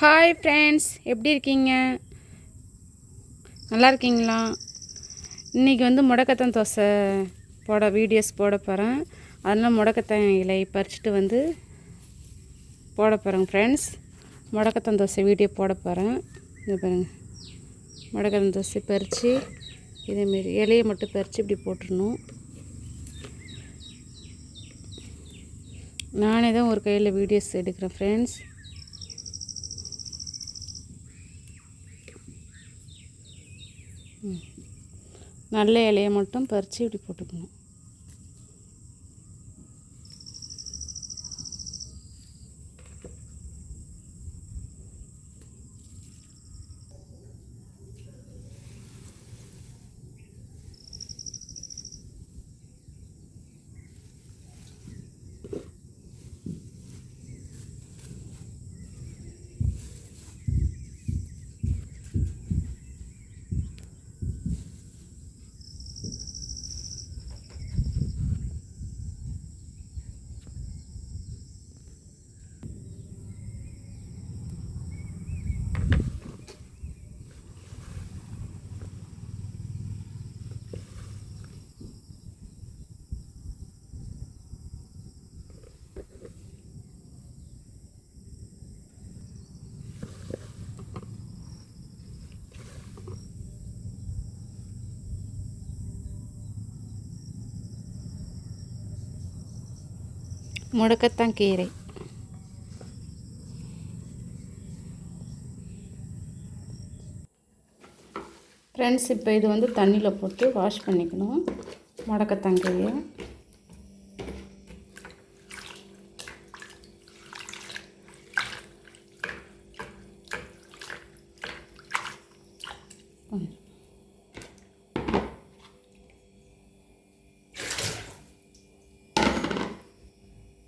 Hi friends எப்படி இருக்கீங்க? நல்லா இருக்கீங்களா? இன்றைக்கி வந்து முடக்கத்தான் தோசை போட வீடியோஸ் போட போகிறேன் அதனால் முடக்கத்தான் இலை பறிச்சுட்டு வந்து போட போகிறேங்க ஃப்ரெண்ட்ஸ் முடக்கத்தான் தோசை வீடியோ போட போகிறேன் இது பாருங்க. முடக்கத்தான் தோசை பறித்து இதேமாரி இலையை மட்டும் பறித்து இப்படி போட்டுடணும். நானே தான் ஒரு கையில் வீடியோஸ் எடுக்கிறேன் ஃப்ரெண்ட்ஸ் நல்ல இலையை மட்டும் பறித்து இப்படி போட்டுக்கணும். முடக்கத்தான் கீரை. ஃப்ரெண்ட்ஸ் இப்போ இது வந்து தண்ணியில் போட்டு வாஷ் பண்ணிக்கணும். முடக்கத்தான் கீரையை. ம்